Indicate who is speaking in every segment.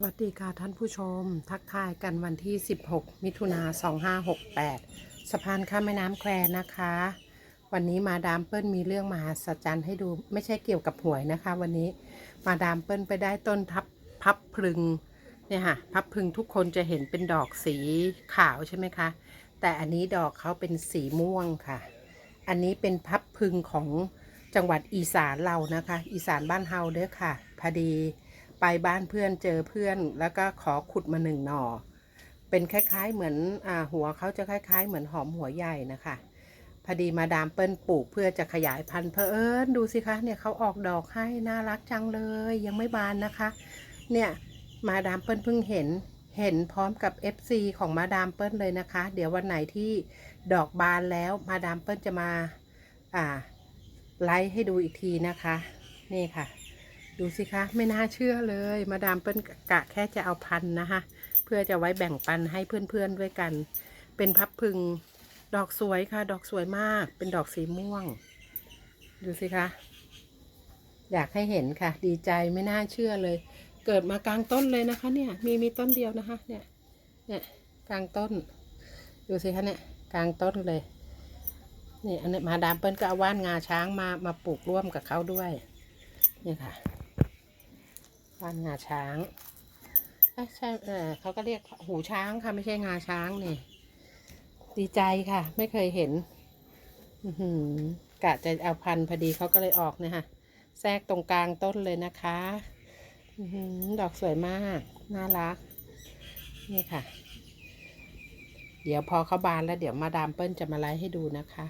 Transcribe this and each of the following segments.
Speaker 1: สวัสดีค่ะท่านผู้ชม ทักทายกันวันที่ 16 มิถุนา2568 สะพานข้ามแม่น้ำแควนะคะ วันนี้มาดามเปิ้ลมีเรื่องมหัศจรรย์ให้ดูไม่ใช่เกี่ยวกับหวยนะคะ วันนี้มาดามเปิ้ลไปได้ต้นทับพับพลึงเนี่ยค่ะพับพลึงทุกคนจะเห็นเป็นดอกสีขาวใช่ไหมคะ แต่อันนี้ดอกเขาเป็นสีม่วงค่ะ อันนี้เป็นพับพึงของจังหวัดอีสานเรานะคะ อีสานบ้านเฮาเด้อค่ะพอดี ไปบ้านเพื่อนเจอเพื่อน แล้วก็ขอขุดมาหนึ่งหน่อ เป็นคล้ายๆเหมือนอ่าหัวเขาจะคล้าย ๆ เหมือนหอมหัวใหญ่นะคะพอดีมาดามเปิ้ลปลูกเพื่อจะขยายพันธุ์เพอเอิญดูสิคะเนี่ยเขาออกดอกให้น่ารักจังเลย ยังไม่บานนะคะ เนี่ยมาดามเปิ้ลเพิ่งเห็นเห็นพร้อมกับ FC ของมาดามเปิ้ลเลยนะคะ เดี๋ยววันไหนที่ดอกบานแล้วมาดามเปิ้ลจะมาอ่าไลฟ์ให้ดูอีกทีนะคะ นี่ค่ะ ดูสิคะ ไม่น่าเชื่อเลย มาดามเปิ้ลกะแค่จะเอาพันนะคะเพื่อจะไว้แบ่งปันให้เพื่อนๆด้วยกัน เป็นพับพึงดอกสวยค่ะ ดอกสวยมาก เป็นดอกสีม่วง ดูสิคะ อยากให้เห็นค่ะ ดีใจไม่น่าเชื่อเลย เกิดมากลางต้นเลยนะคะ เนี่ย มีมีต้นเดียวนะคะ เนี่ย เนี่ยกลางต้น ดูสิคะเนี่ยกลางต้นเลยนี่อันนี้มาดามเปิ้ลก็เอาว่านงาช้างมามาปลูกร่วมกับเขาด้วย นี่ค่ะ ว่านงาช้างเอ้ยใช่เออเขาก็เรียกหูช้างค่ะ ไม่ใช่งาช้างนี่ ดีใจค่ะ ไม่เคยเห็นกะจะเอาพันพอดีเขาก็เลยออกเนี่ยค่ะ แทรกตรงกลางต้นเลยนะคะอดอกสวยมาก น่ารัก นี่ค่ะ เดี๋ยวพอเขาบานแล้วเดี๋ยวมาดามเปิ้ลจะมาไลฟ์ให้ดูนะคะ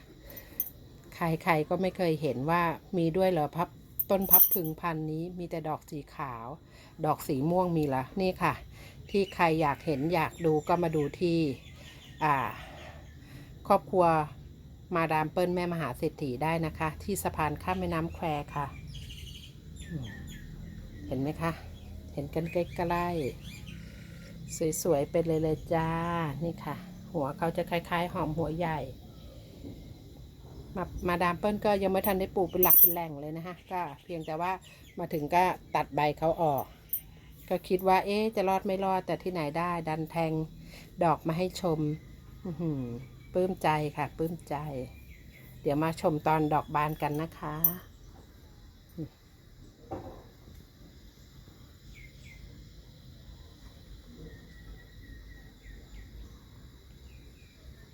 Speaker 1: ใครๆก็ไม่เคยเห็นว่ามีด้วยเหรอพับ ต้นพับพึงพันธุ์นี้มีแต่ดอกสีขาว ดอกสีม่วงมีละนี่ค่ะ ที่ใครอยากเห็นอยากดูก็มาดูที่ครอบครัวมาดามเปิ้ลแม่มหาเศรษฐีได้นะคะ ที่สะพานข้ามแม่น้ำแควค่ะ เห็นไหมคะ เห็นกันใกล้ๆสวยๆไปเลยเลยจ้า นี่ค่ะ หัวเขาจะคล้ายๆ หอมหัวใหญ่ มามาดามเปิ้ลก็ยังไม่ทันได้ปลูกเป็นหลักเป็นแหล่งเลยนะคะก็เพียงแต่ว่ามาถึงก็ตัดใบเขาออก ก็คิดว่าเอ๊จะรอดไม่รอดแต่ที่ไหนได้ ดันแทงดอกมาให้ชมปลื้มใจค่ะปลื้มใจ เดี๋ยวมาชมตอนดอกบานกันนะคะ